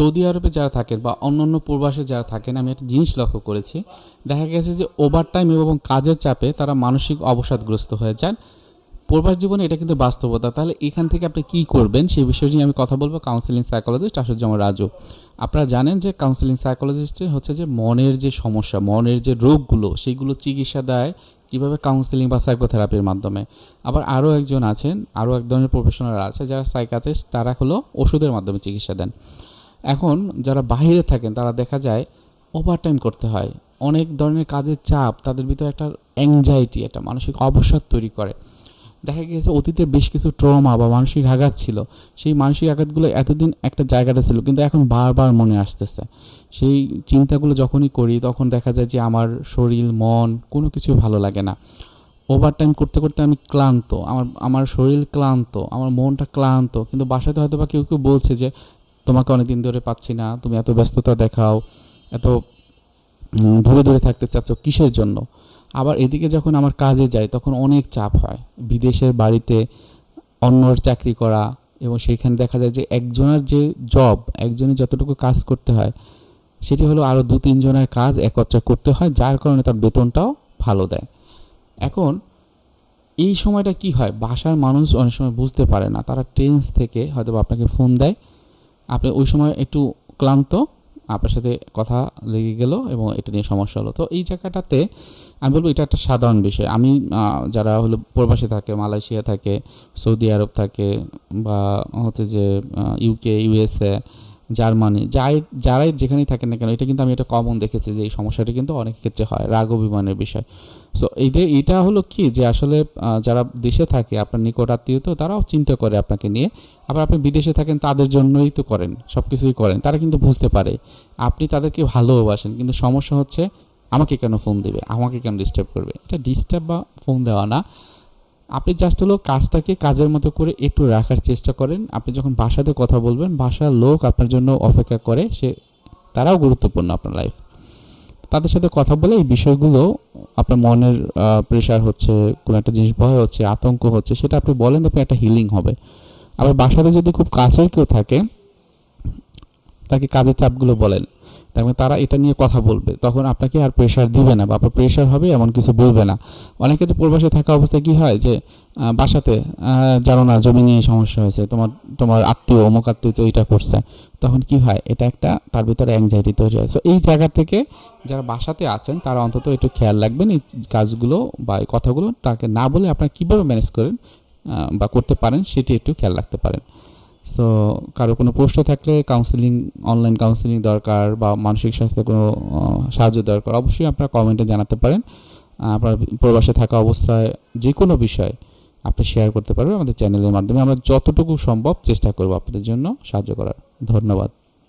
Saudi আরবে যারা থাকেন বা অন্যান্য প্রবাসে যারা থাকেন, আমি একটা জিনিস লক্ষ্য করেছি। দেখা গেছে যে ওভার টাইম এবং কাজের চাপে তারা মানসিক অবসাদগ্রস্ত হয়ে যান। প্রবাস জীবনে এটা কিন্তু বাস্তবতা। তাহলে এখান থেকে আপনি কী করবেন সেই বিষয় নিয়ে আমি কথা বলব কাউন্সিলিং সাইকোলজিস্ট আশুজ্জামান রাজু। আপনারা জানেন যে কাউন্সিলিং সাইকোলজিস্টে হচ্ছে যে মনের যে সমস্যা, মনের যে রোগগুলো সেইগুলো চিকিৎসা দেয় কীভাবে কাউন্সিলিং বা সাইকোথেরাপির মাধ্যমে। আবার আরও একজন আছেন আরও এক ধরনের প্রফেশনাল আছে যারা সাইকাটিস্ট তারা হলো ওষুধের মাধ্যমে চিকিৎসা দেন। এখন যারা বাইরে থাকেন, তারা দেখা যায় ওভারটাইম করতে হয়। অনেক ধরনের কাজের চাপ, তাদের ভিতরে একটা অ্যাংজাইটি একটা মানসিক অবসাদ তৈরি করে। দেখা গিয়েছে অতীতে বেশ কিছু ট্রমা বা মানসিক আঘাত ছিল। সেই মানসিক আঘাতগুলো এতদিন একটা জায়গাতে ছিল, কিন্তু এখন বারবার মনে আসতেছে। সেই চিন্তাগুলো যখনই করি, তখন দেখা যায় যে আমার শরীর, মন কোনো কিছু ভালো লাগে না। ওভার টাইম করতে করতে আমি ক্লান্ত, আমার আমার শরীর ক্লান্ত, আমার মনটা ক্লান্ত, কিন্তু বাসাতে হয়তো বা কেউ কেউ বলছে যে তোমাকে অনেক দিন ধরে পাচ্ছি না, তুমি এত ব্যস্ততা দেখাও, এত দূরে দূরে থাকতে চাচ্ছ কিসের জন্য? আবার এদিকে যখন আমার কাজে যাই, তখন অনেক চাপ হয়। বিদেশের বাড়িতে অন্যর চাকরি করা এবং সেখানে দেখা যায় যে একজনের যে জব একজনের যতটুকু কাজ করতে হয়, সেটি হলো আরও দু তিনজনের কাজ একত্রে করতে হয়, যার কারণে তার বেতনটাও ভালো দেয়। এখন এই সময়টা কি হয়? বাসার মানুষ অনেক সময় বুঝতে পারে না। তারা টেন্স থেকে হয়তো আপনাকে ফোন দেয় আপনি ওই সময় একটু ক্লান্ত, আপনার সাথে কথা লেগে গেল এবং এটা নিয়ে সমস্যা হলো। তো এই জায়গাটাতে আমি বলব এটা একটা সাধারণ বিষয়। আমি যারা হলো প্রবাসী থাকে, মালয়েশিয়া থাকে, সৌদি আরব থাকে বা হচ্ছে যে ইউকে ইউএসএ জার্মানি যাই, যারাই যেখানেই থাকেন না কেন, এটা কিন্তু আমি এটা কমন দেখেছি যে এই সমস্যাটা কিন্তু অনেক ক্ষেত্রে হয়, রাগ অভিমানের বিষয়। সো এদের এটা হলো কি যে আসলে যারা দেশে থাকে, আপনার নিকট আত্মীয় তো, তারাও চিন্তা করে আপনাকে নিয়ে। আবার আপনি বিদেশে থাকেন, তাদের জন্যই তো করেন সব কিছুই করেন। তারা কিন্তু বুঝতে পারে, আপনি তাদেরকে ভালোবাসেন, কিন্তু সমস্যা হচ্ছে, আমাকে কেন ফোন দেবে? আমাকে কেন ডিস্টার্ব করবে? এটা ডিস্টার্ব বা ফোন দেওয়া না। আপনি জাস্ট হলো কাজটাকে কাজের মতো করে একটু রাখার চেষ্টা করেন। আপনি যখন বাসাতে কথা বলবেন, বাসার লোক আপনার জন্য অপেক্ষা করে, সে, তারাও গুরুত্বপূর্ণ আপনার লাইফ তাদের সাথে কথা বলে এই বিষয়গুলো আপনার মনের প্রেশার হচ্ছে, কোনো একটা জিনিস ভয় হচ্ছে, আতঙ্ক হচ্ছে, সেটা আপনি বলেন আপনি একটা হিলিং হবে। আবার বাসাতে যদি খুব কাছের কেউ থাকে তাকে কাজের চাপগুলো বলেন। তার মানে তারা এটা নিয়ে কথা বলবে। তখন আপনাকে আর প্রেশার দিবে না বা আপনার প্রেশার হবে এমন কিছু বলবে না। অনেকে তো প্রবাসে থাকা অবস্থায় কি হয় যে বাসাতে জানো না, জমি নিয়ে সমস্যা হয়েছে, তোমার তোমার আত্মীয়, অমুক আত্মীয় তো এটা করছে। তখন কি হয়, এটা একটা তার ভিতরে অ্যাংজাইটি তৈরি হয়। সো এই জায়গা থেকে যারা বাসাতে আছেন, তারা অন্তত একটু খেয়াল রাখবেন এই কাজগুলো বা এই কথাগুলো তাকে না বলে আপনারা কীভাবে ম্যানেজ করেন বা করতে পারেন সেটি একটু খেয়াল রাখতে পারেন। সো কারও কোনো প্রশ্ন থাকলে কাউন্সিলিং অনলাইন কাউন্সিলিং দরকার বা মানসিক স্বাস্থ্যে কোনো সাহায্য দরকার, অবশ্যই আপনারা কমেন্টে জানাতে পারেন। আপনার প্রবাসে থাকা অবস্থায় যে কোনো বিষয় আপনি শেয়ার করতে পারবেন আমাদের চ্যানেলের মাধ্যমে। আমরা যতটুকু সম্ভব চেষ্টা করব আপনাদের জন্য সাহায্য করার। ধন্যবাদ।